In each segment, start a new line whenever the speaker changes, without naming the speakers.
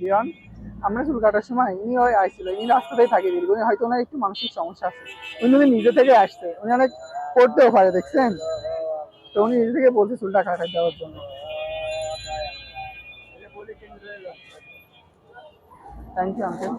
জিয়ন আমরা চুল কাটার সময় ইনি ওই আসছিল ইনি রাস্তাতেই থাকে উনি হয়তো ওনার একটু মানসিক সমস্যা আছে। উনি উনি নিজে থেকে আসছে উনি অনেক করতেও পারে, দেখছেন? তো উনি নিজে থেকে বলছে চুলটা কাটাই দেওয়ার জন্য। থ্যাংক ইউ আঙ্কেল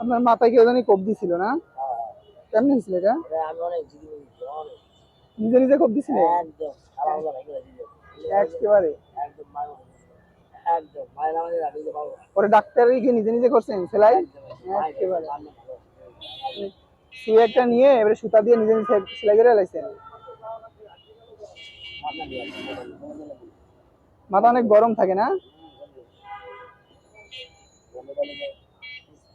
আপনার মাথায় কেউ জানি কোপ দিছিল না? কেমন হয়েছিল এটা? নিজে নিজে কোপ দিছিল? একেবারে। পরে ডাক্তারই কি নিজে নিজে করছেন? সেলাই? একেবারে। সুই একটা নিয়ে এবারে সুতা দিয়ে নিজে নিজে সেলাই করে লাইছেন। মাথা অনেক গরম থাকে না?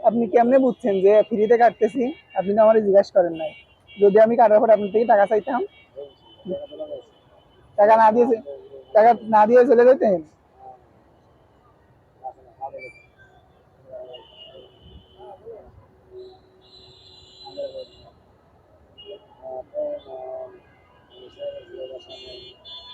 আপনি কেমনে বুঝছেন যে ফ্রিতে কাটতেছি? আপনি তো আমার জিজ্ঞাসা করেন নাই। যদি আমি কাটার পর আপনার থেকে টাকা চাইতাম? টাকা না দিয়ে টাকা না দিয়ে চলে যেতেন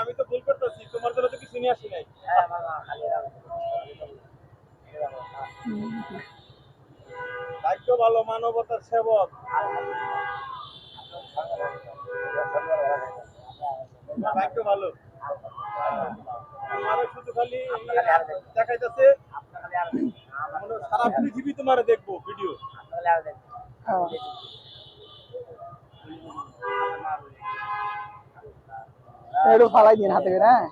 আমি তো ভুল করতেছি তোমার জন্য তো কিছু নিয়ে আসি নাই ভাগ্য ভালো, মানবতার সেবক। ভালো। শুধু খালি দেখাই যাচ্ছে হয় সারা পৃথিবী তোমার দেখব, ভিডিও।
একটু ফালাই দিন হাতে হ্যাঁ?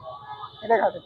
এটা খাতে